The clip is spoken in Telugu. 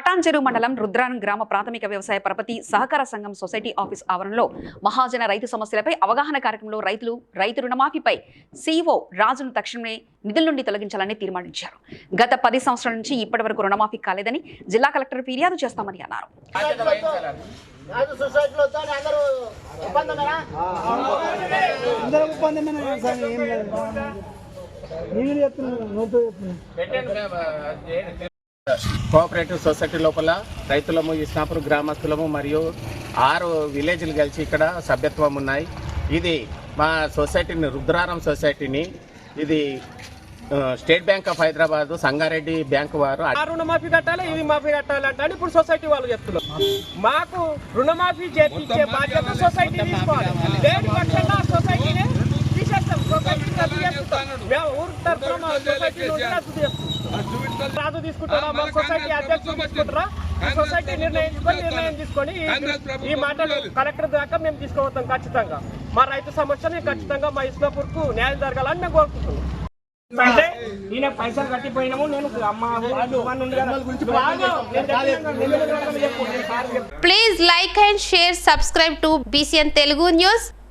పటాన్చెరు మండలం రుద్రాన్ గ్రామ ప్రాథమిక వ్యవసాయ పరపతి సహకార సంఘం సొసైటీ ఆఫీస్ ఆవరణలో మహాజన రైతు సమస్యలపై అవగాహన కార్యక్రమంలో రైతులు రైతు రుణమాఫీపై సీఈఓ రాజును తక్షణమే నిధుల నుండి తొలగించాలని తీర్మానించారు. గత పది సంవత్సరాల నుంచి ఇప్పటి వరకు రుణమాఫీ కాలేదని జిల్లా కలెక్టర్ ఫిర్యాదు చేస్తామని అన్నారు. నేను చెప్తున్నాను చెప్తున్నాను కోఆపరేటివ్ సొసైటీ లోపల రైతులము ఇస్నాపూర్ గ్రామస్తులము మరియు ఆరు విలేజ్లు కలిసి ఇక్కడ సభ్యత్వం ఉన్నాయి. ఇది మా సొసైటీని రుద్రారం సొసైటీని ఇది State Bank of Hyderabad Sangareddy bank వారు ఆ రుణమాఫీ కట్టాలి ఇది మాఫీ కట్టాలి అంటే ఇప్పుడు సొసైటీ వాళ్ళు చెప్తున్నారు. మాకు రుణమాఫీ చేపించే బాధ్యత సొసైటీ తీసుకోవాలి. రాజు తీసుకుంటారా మా సొసైటీ అధ్యక్షులు తీసుకుంటారా సొసైటీ నిర్ణయించుకొని నిర్ణయం తీసుకొని ఈ- మాటలు కలెక్టర్ దాకా మేము తీసుకుపోతాం ఖచ్చితంగా మా రైతు సమస్యని ఖచ్చితంగా మా ఇస్లాపూర్కు న్యాయం జరగాలని మేము కోరుకుంటున్నాం అంటే ఈయన పైసలు కట్టిపోయినాము నేను please like and share subscribe to BCN Telugu news